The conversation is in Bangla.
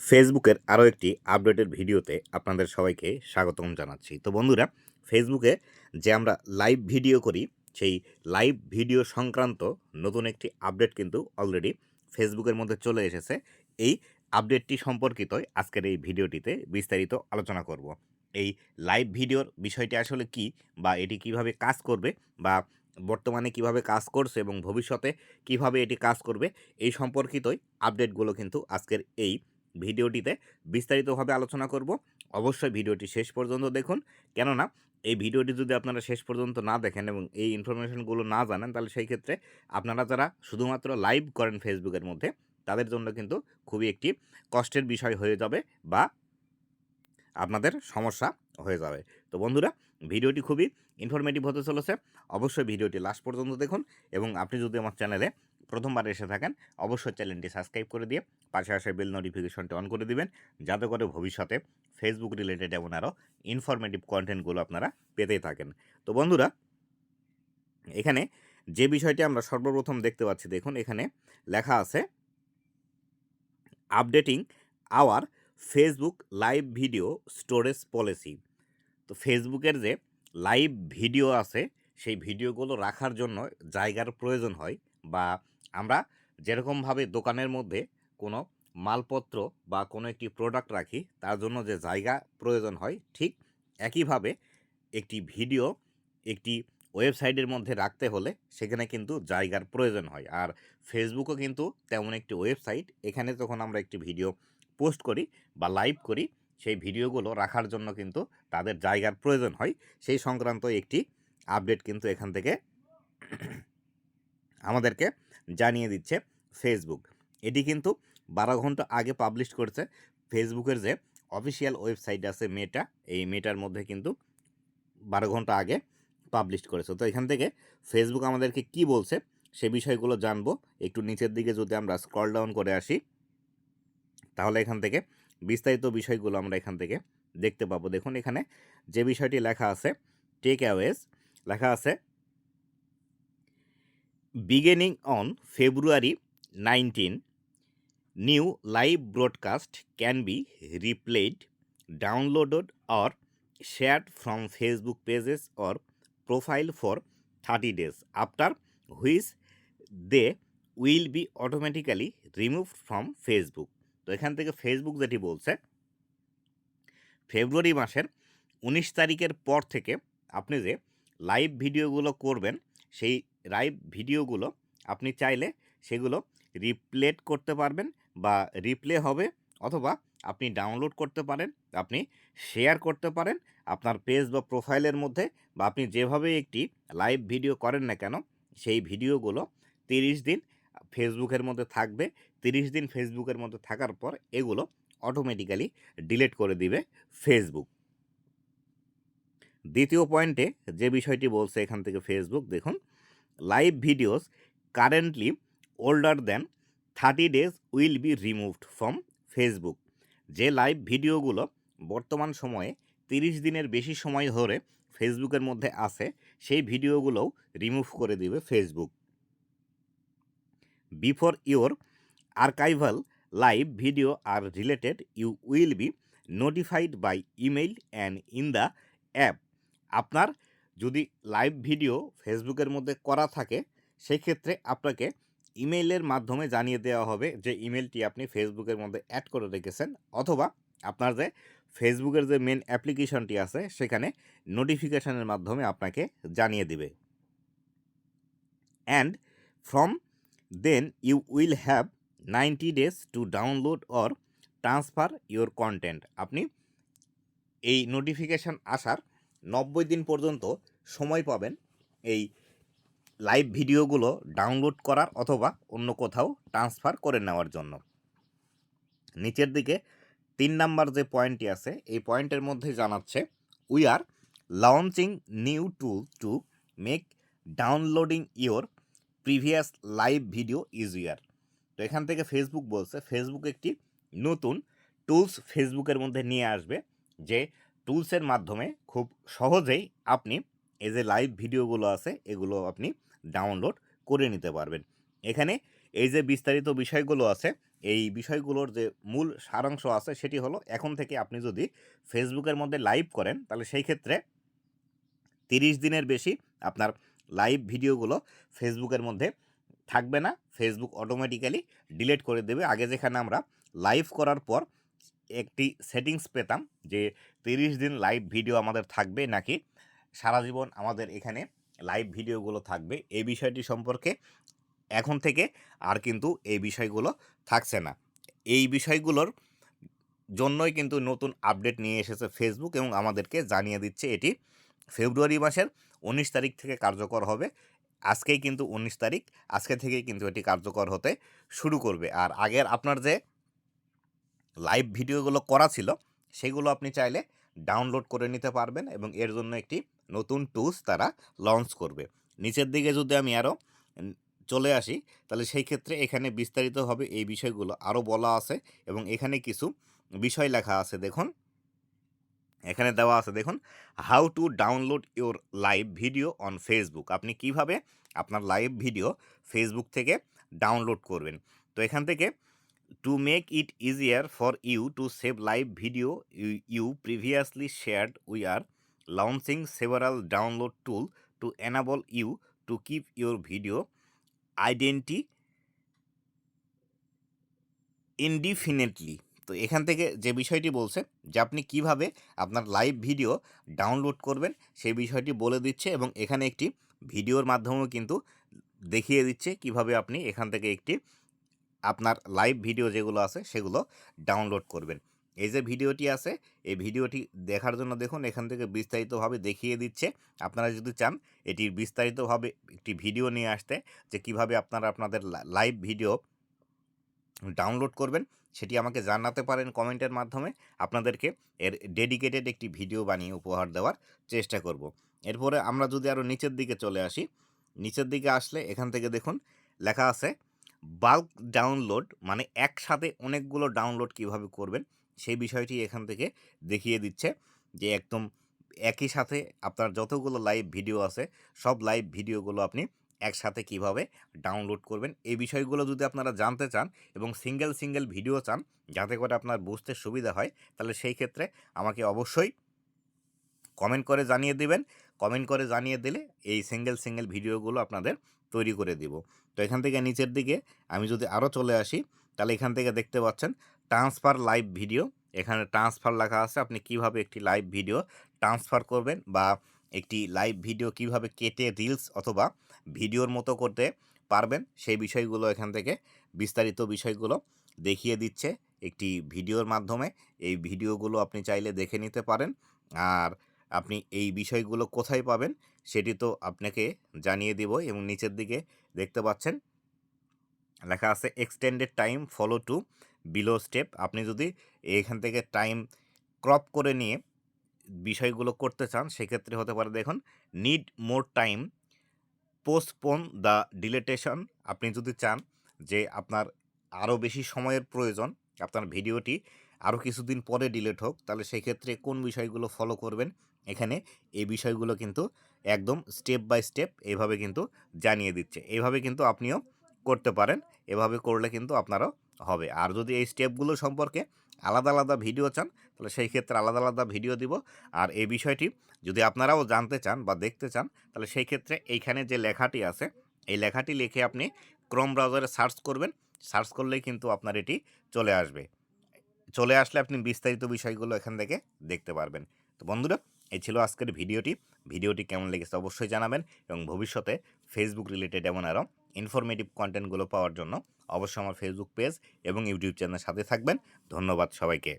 ফেসবুকের আরও একটি আপডেটের ভিডিওতে আপনাদের সবাইকে স্বাগতম জানাচ্ছি। তো বন্ধুরা ফেসবুকে যে আমরা লাইভ ভিডিও করি, সেই লাইভ ভিডিও সংক্রান্ত নতুন একটি আপডেট কিন্তু অলরেডি ফেসবুকের মধ্যে চলে এসেছে। এই আপডেটটি সম্পর্কিতই আজকের এই ভিডিওটিতে বিস্তারিত আলোচনা করব। এই লাইভ ভিডিওর বিষয়টি আসলে কি বা এটি কীভাবে কাজ করবে বা বর্তমানে কীভাবে কাজ করছে এবং ভবিষ্যতে কীভাবে এটি কাজ করবে, এই সম্পর্কিতই আপডেটগুলো কিন্তু আজকের এই ভিডিওটিতে বিস্তারিতভাবে আলোচনা করব। অবশ্যই ভিডিওটি শেষ পর্যন্ত দেখুন। কেননা, এই ভিডিওটি যদি আপনারা শেষ পর্যন্ত না দেখেন এবং এই ইনফরমেশনগুলো না জানেন, তাহলে সেই ক্ষেত্রে আপনারা যারা শুধুমাত্র লাইভ করেন ফেসবুকের মধ্যে, তাদের জন্য কিন্তু খুবই একটি কষ্টের বিষয় হয়ে যাবে বা আপনাদের সমস্যা হয়ে যাবে। তো বন্ধুরা, ভিডিওটি খুবই ইনফরমেটিভ হতে চলেছে। অবশ্যই ভিডিওটি লাস্ট পর্যন্ত দেখুন এবং আপনি যদি আমার চ্যানেলে প্রথমবার এসে থাকেন, অবশ্যই চ্যানেলটি সাবস্ক্রাইব করে দিয়ে পাশে আসে বেল নোটিফিকেশনটি অন করে দিবেন, যাতে করে ভবিষ্যতে ফেসবুক রিলেটেড এমন আরও ইনফরমেটিভ কন্টেন্টগুলো আপনারা পেতেই থাকেন। তো বন্ধুরা, এখানে যে বিষয়টি আমরা সর্বপ্রথম দেখতে পাচ্ছি, দেখুন এখানে লেখা আছে updating our Facebook live video storage policy তো ফেসবুকের যে লাইভ ভিডিও আছে, সেই ভিডিওগুলো রাখার জন্য জায়গার প্রয়োজন হয় বা আমরা যেরকমভাবে দোকানের মধ্যে কোনো মালপত্র বা কোনো একটি প্রোডাক্ট রাখি, তার জন্য যে জায়গা প্রয়োজন হয়, ঠিক একইভাবে একটি ভিডিও একটি ওয়েবসাইটের মধ্যে রাখতে হলে সেখানে কিন্তু জায়গার প্রয়োজন হয়। আর ফেসবুকও কিন্তু তেমন একটি ওয়েবসাইট এখানে যখন আমরা একটি ভিডিও পোস্ট করি বা লাইভ করি, সেই ভিডিওগুলো রাখার জন্য কিন্তু তাদের জায়গার প্রয়োজন হয়। সেই সংক্রান্ত একটি আপডেট কিন্তু এখান থেকে আমাদেরকে জানিয়ে দিচ্ছে ফেসবুক এটি কিন্তু বারো ঘণ্টা আগে পাবলিশ করছে। ফেসবুকের যে অফিসিয়াল ওয়েবসাইট আছে মেটা এই মেটার মধ্যে কিন্তু বারো ঘণ্টা আগে পাবলিশ করেছে। তো এখান থেকে ফেসবুক আমাদেরকে কি বলছে সে বিষয়গুলো জানব। একটু নিচের দিকে যদি আমরা স্ক্রল ডাউন করে আসি, তাহলে এখান থেকে বিস্তারিত বিষয়গুলো আমরা এখান থেকে দেখতে পাবো। দেখুন এখানে যে বিষয়টি লেখা আছে টেক অ্যাওয়েজ লেখা আছে beginning on February nineteen new live broadcast can be replayed downloaded or shared from Facebook pages or profile for thirty days after which they will be automatically remove from Facebook তো এখান থেকে ফেসবুক যেটি বলছে ফেব্রুয়ারি মাসের উনিশ তারিখের পর থেকে আপনি যে লাইভ ভিডিওগুলো করবেন, সেই লাইভ ভিডিওগুলো আপনি চাইলে সেগুলো রিপ্লেট করতে পারবেন বা রিপ্লে হবে অথবা আপনি ডাউনলোড করতে পারেন, আপনি শেয়ার করতে পারেন আপনার পেজ বা প্রোফাইলের মধ্যে বা আপনি যেভাবে একটি লাইভ ভিডিও করেন না কেন, সেই ভিডিওগুলো তিরিশ দিন ফেসবুকের মধ্যে থাকবে, তিরিশ দিন ফেসবুকের মধ্যে থাকার পর এগুলো অটোমেটিক্যালি ডিলিট করে দিবে ফেসবুক দ্বিতীয় পয়েন্টে যে বিষয়টি বলছে এখান থেকে ফেসবুক দেখুন live videos currently older than thirty days will be removed from Facebook যে লাইভ ভিডিওগুলো বর্তমান সময়ে তিরিশ দিনের বেশি সময় ধরে ফেসবুকের মধ্যে আছে, সেই ভিডিওগুলোও রিমুভ করে দিবে Facebook before your archival live video are related you will be notified by email and in the app আপনার যদি লাইভ ভিডিও ফেসবুকের মধ্যে করা থাকে, সেক্ষেত্রে আপনাকে ইমেইলের মাধ্যমে জানিয়ে দেওয়া হবে যে ইমেলটি আপনি ফেসবুকের মধ্যে অ্যাড করে রেখেছেন অথবা আপনার যে ফেসবুকের যে মেন অ্যাপ্লিকেশনটি আছে, সেখানে নোটিফিকেশানের মাধ্যমে আপনাকে জানিয়ে দিবে। And from then you will have ninety days to download or transfer your content আপনি এই নোটিফিকেশান আসার নব্বই দিন পর্যন্ত সময় পাবেন এই লাইভ ভিডিওগুলো ডাউনলোড করার অথবা অন্য কোথাও ট্রান্সফার করে নেওয়ার জন্য। নিচের দিকে তিন নাম্বার যে পয়েন্টটি আছে, এই পয়েন্টের মধ্যে জানাচ্ছে we are launching new tool to make downloading your previous live video easier তো এখান থেকে ফেসবুক বলছে ফেসবুক একটি নতুন টুলস ফেসবুকের মধ্যে নিয়ে আসবে, যে টুলসের মাধ্যমে খুব সহজেই আপনি এই যে লাইভ ভিডিওগুলো আছে, এগুলো আপনি ডাউনলোড করে নিতে পারবেন। এখানে এই যে বিস্তারিত বিষয়গুলো আছে, এই বিষয়গুলোর যে মূল সারাংশ আছে, সেটি হলো এখন থেকে আপনি যদি ফেসবুকের মধ্যে লাইভ করেন, তাহলে সেই ক্ষেত্রে তিরিশ দিনের বেশি আপনার লাইভ ভিডিওগুলো ফেসবুকের মধ্যে থাকবে না। ফেসবুক অটোমেটিক্যালি ডিলিট করে দেবে। আগে যেখানে আমরা লাইভ করার পর একটি সেটিংস পেতাম যে, তিরিশ দিন লাইভ ভিডিও আমাদের থাকবে নাকি? সারা জীবন আমাদের এখানে লাইভ ভিডিওগুলো থাকবে। এই বিষয়টি সম্পর্কে এখন থেকে আর কিন্তু এই বিষয়গুলো থাকছে না। এই বিষয়গুলোর জন্যই কিন্তু নতুন আপডেট নিয়ে এসেছে ফেসবুক এবং আমাদেরকে জানিয়ে দিচ্ছে এটি ফেব্রুয়ারি মাসের উনিশ তারিখ থেকে কার্যকর হবে। আজকেই কিন্তু উনিশ তারিখ, আজকে থেকেই কিন্তু এটি কার্যকর হতে শুরু করবে। আর আগের আপনার যে লাইভ ভিডিওগুলো করা ছিল, সেগুলো আপনি চাইলে ডাউনলোড করে নিতে পারবেন এবং এর জন্য একটি নতুন টুলস তারা লঞ্চ করবে। নিচের দিকে যদি আমি আরও চলে আসি, তাহলে সেই ক্ষেত্রে এখানে বিস্তারিতভাবে এই বিষয়গুলো আরও বলা আছে এবং এখানে কিছু বিষয় লেখা আছে। দেখুন, এখানে দেওয়া আছে, দেখুন how to download your live video on Facebook আপনি কীভাবে আপনার লাইভ ভিডিও ফেসবুক থেকে ডাউনলোড করবেন। তো এখান থেকে to make it easier for you to save live video you previously shared we are launching several download tool to enable you to keep your video identity indefinitely তো এখান থেকে যে বিষয়টি বলছে, যে আপনি কীভাবে আপনার লাইভ ভিডিও ডাউনলোড করবেন, সেই বিষয়টি বলে দিচ্ছে এবং এখানে একটি ভিডিওর মাধ্যমেও কিন্তু দেখিয়ে দিচ্ছে কীভাবে আপনি এখান থেকে একটি আপনার লাইভ ভিডিও যেগুলো আছে, সেগুলো ডাউনলোড করবেন। এই যে ভিডিওটি আছে, এই ভিডিওটি দেখার জন্য দেখুন, এখান থেকে বিস্তারিতভাবে দেখিয়ে দিচ্ছে। আপনারা যদি চান এটির বিস্তারিতভাবে একটি ভিডিও নিয়ে আসতে, যে কীভাবে আপনারা আপনাদের লাইভ ভিডিও ডাউনলোড করবেন, সেটি আমাকে জানাতে পারেন কমেন্টের মাধ্যমে। আপনাদেরকে এর ডেডিকেটেড একটি ভিডিও বানিয়ে উপহার দেওয়ার চেষ্টা করব। এরপরে আমরা যদি আরও নিচের দিকে চলে আসি, নিচের দিকে আসলে এখান থেকে দেখুন, লেখা আছে বাল্ক ডাউনলোড মানে একসাথে অনেকগুলো ডাউনলোড কীভাবে করবেন, সেই বিষয়টি এখান থেকে দেখিয়ে দিচ্ছে যে একদম একই সাথে আপনার যতগুলো লাইভ ভিডিও আছে, সব লাইভ ভিডিওগুলো আপনি একসাথে কীভাবে ডাউনলোড করবেন, এই বিষয়গুলো যদি আপনারা জানতে চান এবং সিঙ্গেল সিঙ্গেল ভিডিও চান যাতে করে আপনার বুঝতে সুবিধা হয়, তাহলে সেই ক্ষেত্রে আমাকে অবশ্যই কমেন্ট করে জানিয়ে দিবেন কমেন্ট করে জানিয়ে দিলে এই সিঙ্গেল সিঙ্গেল ভিডিওগুলো আপনাদের তৈরি করে দিব। তো এখান থেকে নিচের দিকে আমি যদি আরও চলে আসি, তাহলে এখান থেকে দেখতে পাচ্ছেন ট্রান্সফার লাইভ ভিডিও এখানে ট্রান্সফার লেখা আছে, আপনি কীভাবে একটি লাইভ ভিডিও ট্রান্সফার করবেন বা একটি লাইভ ভিডিও কীভাবে কেটে রিলস অথবা ভিডিওর মতো করতে পারবেন, সেই বিষয়গুলো এখান থেকে বিস্তারিত বিষয়গুলো দেখিয়ে দিচ্ছে একটি ভিডিওর মাধ্যমে। এই ভিডিওগুলো আপনি চাইলে দেখে নিতে পারেন। আর আপনি এই বিষয়গুলো কোথায় পাবেন সেটি তো আপনাকে জানিয়ে দিব এবং নিচের দিকে দেখতে পাচ্ছেন। লেখা আছে extended time follow to below step আপনি যদি এখান থেকে টাইম ক্রপ করে নিয়ে বিষয়গুলো করতে চান, সেক্ষেত্রে হতে পারে দেখুন need more time postpone the deletion আপনি যদি চান যে আপনার আরও বেশি সময়ের প্রয়োজন, আপনার ভিডিওটি আরও কিছুদিন পরে ডিলেট হোক, তাহলে সেক্ষেত্রে কোন বিষয়গুলো ফলো করবেন? এখানে এই বিষয়গুলো কিন্তু একদম স্টেপ বাই স্টেপ এভাবে কিন্তু জানিয়ে দিচ্ছে। এইভাবে কিন্তু আপনিও করতে পারেন, এভাবে করলে কিন্তু আপনারও হবে। আর যদি এই স্টেপগুলো সম্পর্কে আলাদা আলাদা ভিডিও চান, তাহলে সেই ক্ষেত্রে আলাদা আলাদা ভিডিও দিব। আর এই বিষয়টি যদি আপনারাও জানতে চান বা দেখতে চান, তাহলে সেই ক্ষেত্রে এইখানে যে লেখাটি আছে, এই লেখাটি লিখে আপনি ক্রোম ব্রাউজারে সার্চ করবেন। সার্চ করলেই কিন্তু আপনার এটি চলে আসবে। চলে আসলে আপনি বিস্তারিত বিষয়গুলো এখান থেকে দেখতে পারবেন। তো বন্ধুরা এই ছিল আজকের ভিডিওটি। ভিডিওটি কেমন লেগেছে অবশ্যই জানাবেন এবং ভবিষ্যতে ফেসবুক রিলেটেড এমন আরও ইনফরমেটিভ কন্টেন্টগুলো পাওয়ার জন্য অবশ্যই আমার ফেসবুক পেজ এবং ইউটিউব চ্যানেলের সাথে থাকবেন। ধন্যবাদ সবাইকে।